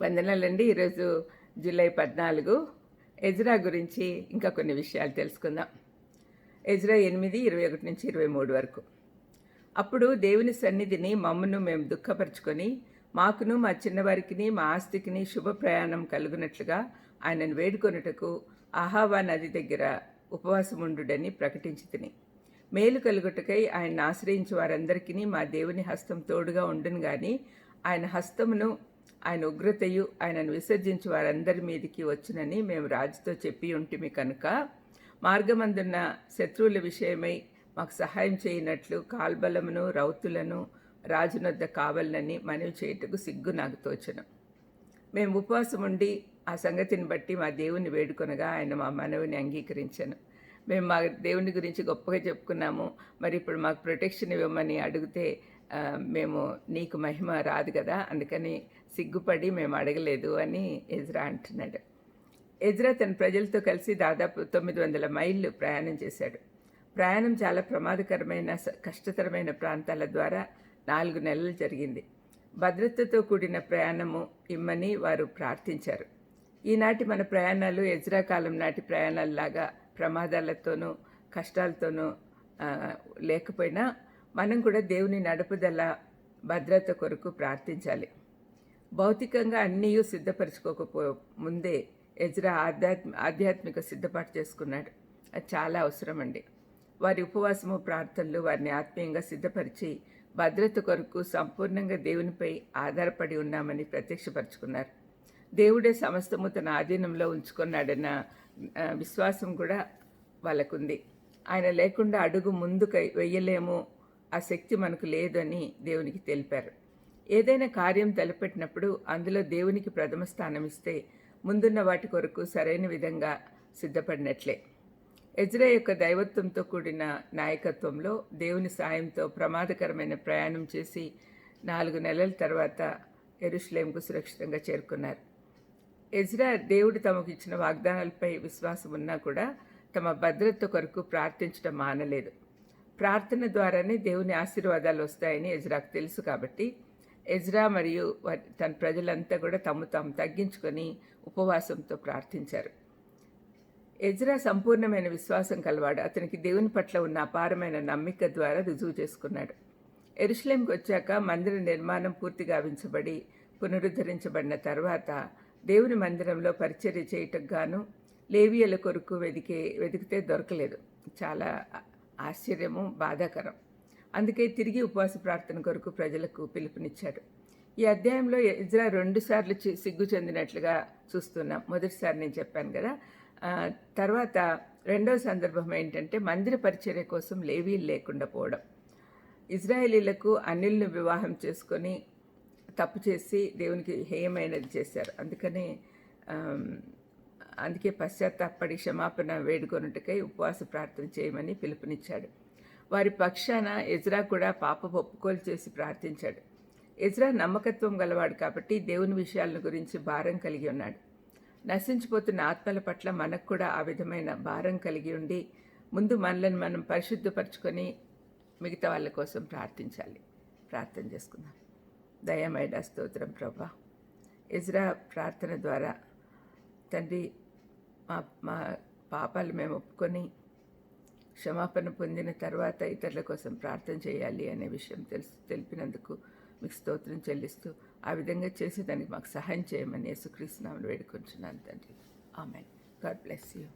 వందనాలండి. ఈరోజు జూలై పద్నాలుగు. ఎజ్రా గురించి ఇంకా కొన్ని విషయాలు తెలుసుకుందాం. ఎజ్రా ఎనిమిది ఇరవై ఒకటి నుంచి ఇరవై మూడు వరకు. అప్పుడు దేవుని సన్నిధిని మమ్మను మేము దుఃఖపరుచుకొని మాకును మా చిన్నవారికిని మా ఆస్తికిని శుభ ప్రయాణం కలుగునట్లుగా ఆయనను వేడుకొనుటకు అహావా నది దగ్గర ఉపవాసముండుడని ప్రకటించి తిని మేలు కలుగుటకై ఆయన ఆశ్రయించి వారందరికీ మా దేవుని హస్తం తోడుగా ఉండును గాని ఆయన హస్తమును ఆయన ఉగ్రతయు ఆయనను విసర్జించి వారందరి మీదికి వచ్చునని మేము రాజుతో చెప్పి ఉంటిమి కనుక. మార్గమందున్న శత్రువుల విషయమై మాకు సహాయం చేయనట్లు కాల్బలమును రౌతులను రాజునొద్ద కావాలనని మనవి చేయుటకు సిగ్గు నాకు తోచను. మేము ఉపవాసం ఉండి ఆ సంగతిని బట్టి మా దేవుని వేడుకొనగా ఆయన మా మనవిని అంగీకరించాను. మేము మా దేవుని గురించి గొప్పగా చెప్పుకున్నాము. మరి ఇప్పుడు మాకు ప్రొటెక్షన్ ఇవ్వమని అడిగితే మేము నీకు మహిమ రాదు కదా? అందుకని సిగ్గుపడి మేము అడగలేదు అని ఎజ్రా అంటున్నాడు. ఎజ్రా తన ప్రజలతో కలిసి దాదాపు తొమ్మిది వందల మైళ్ళు ప్రయాణం చేశాడు. ప్రయాణం చాలా ప్రమాదకరమైన స- కష్టతరమైన ప్రాంతాల ద్వారా నాలుగు నెలలు జరిగింది. భద్రతతో కూడిన ప్రయాణము ఇమ్మని వారు ప్రార్థించారు. ఈనాటి మన ప్రయాణాలు ఎజ్రా కాలం నాటి ప్రయాణాలలాగా ప్రమాదాలతోనూ కష్టాలతోనూ లేకపోయినా మనం కూడా దేవుని నడుపుదల భద్రత కొరకు ప్రార్థించాలి. భౌతికంగా అన్నీ సిద్ధపరచుకోకపో ముందే ఎజ్రా ఆధ్యాత్మ ఆధ్యాత్మిక సిద్ధపాటు చేసుకున్నాడు. అది చాలా అవసరం అండి వారి ఉపవాసము ప్రార్థనలు వారిని ఆత్మీయంగా సిద్ధపరిచి భద్రత కొరకు సంపూర్ణంగా దేవునిపై ఆధారపడి ఉన్నామని ప్రత్యక్షపరుచుకున్నారు. దేవుడే సమస్తము తన ఆధీనంలో ఉంచుకున్నాడన్న విశ్వాసం కూడా వాళ్ళకుంది. ఆయన లేకుండా అడుగు ముందుకు వెయ్యలేము ఆ శక్తి మనకు లేదని దేవునికి తెలిపారు. ఏదైనా కార్యం తలపెట్టినప్పుడు అందులో దేవునికి ప్రథమ స్థానం ఇస్తే ముందున్న వాటి కొరకు సరైన విధంగా సిద్ధపడినట్లే. ఎజ్రా యొక్క దైవత్వంతో కూడిన నాయకత్వంలో దేవుని సాయంతో ప్రమాదకరమైన ప్రయాణం చేసి నాలుగు నెలల తర్వాత ఎరుషులేంకు సురక్షితంగా చేరుకున్నారు. ఎజ్రా దేవుడు తమకు ఇచ్చిన వాగ్దానాలపై విశ్వాసం ఉన్నా కూడా తమ భద్రత కొరకు ప్రార్థించడం మానలేదు. ప్రార్థన ద్వారానే దేవుని ఆశీర్వాదాలు వస్తాయని ఎజ్రాకు తెలుసు కాబట్టి ఎజ్రా మరియు వారి- తన ప్రజలంతా కూడా తమ తాము తగ్గించుకొని ఉపవాసంతో ప్రార్థించారు. ఎజ్రా సంపూర్ణమైన విశ్వాసం కలవాడు. అతనికి దేవుని పట్ల ఉన్న అపారమైన నమ్మిక ద్వారా రుజువు చేసుకున్నాడు. ఎరుషలేంకి వచ్చాక మందిర నిర్మాణం పూర్తి గావించబడి పునరుద్ధరించబడిన తర్వాత దేవుని మందిరంలో పరిచర్య చేయటకు గాను లేవియల కొరకు వెదికే వెతికితే దొరకలేదు. చాలా ఆశ్చర్యము బాధాకరం. అందుకే తిరిగి ఉపవాస ప్రార్థన కొరకు ప్రజలకు పిలుపునిచ్చాడు ఈ అధ్యాయంలో ఇజ్రా రెండు సార్లు చి- సిగ్గు చెందినట్లుగా చూస్తున్నాం. మొదటిసారి నేను చెప్పాను కదా. తర్వాత రెండవ సందర్భం ఏంటంటే మందిర పరిచర్య కోసం లేవీలు లేకుండా పోవడం. ఇజ్రాయేలీలకు అనిల్ని వివాహం చేసుకొని తప్పు చేసి దేవునికి హేయమైనది చేశారు. అందుకని అందుకే పశ్చాత్తాపడి క్షమాపణ వేడుకొనుటకై ఉపవాస ప్రార్థన చేయమని పిలుపునిచ్చాడు. వారి పక్షాన ఎజ్రా కూడా పాప ఒప్పుకోలు చేసి ప్రార్థించాడు. ఎజ్రా నమ్మకత్వం గలవాడు కాబట్టి దేవుని విషయాలను గురించి భారం కలిగి ఉన్నాడు. నశించిపోతున్న ఆత్మల పట్ల మనకు కూడా ఆ విధమైన భారం కలిగి ఉండి ముందు మనలను మనం పరిశుద్ధపరచుకొని మిగతా వాళ్ళ కోసం ప్రార్థించాలి. ప్రార్థన చేసుకుందాం. దయమైన స్తోత్రం ప్రభా. ఇజ్రా ప్రార్థన ద్వారా తండ్రి మా మా పాపాలు మేము ఒప్పుకొని క్షమాపణ పొందిన తర్వాత ఇతరుల కోసం ప్రార్థన చేయాలి అనే విషయం తెలుసు తెలిపినందుకు మీకు స్తోత్రం చెల్లిస్తూ ఆ విధంగా చేసి దానికి మాకు సహాయం చేయమని యేసుక్రీస్తునామని వేడుకొంచున్నాను తండ్రి. ఆమె గాడ్ బ్లెస్ యూ.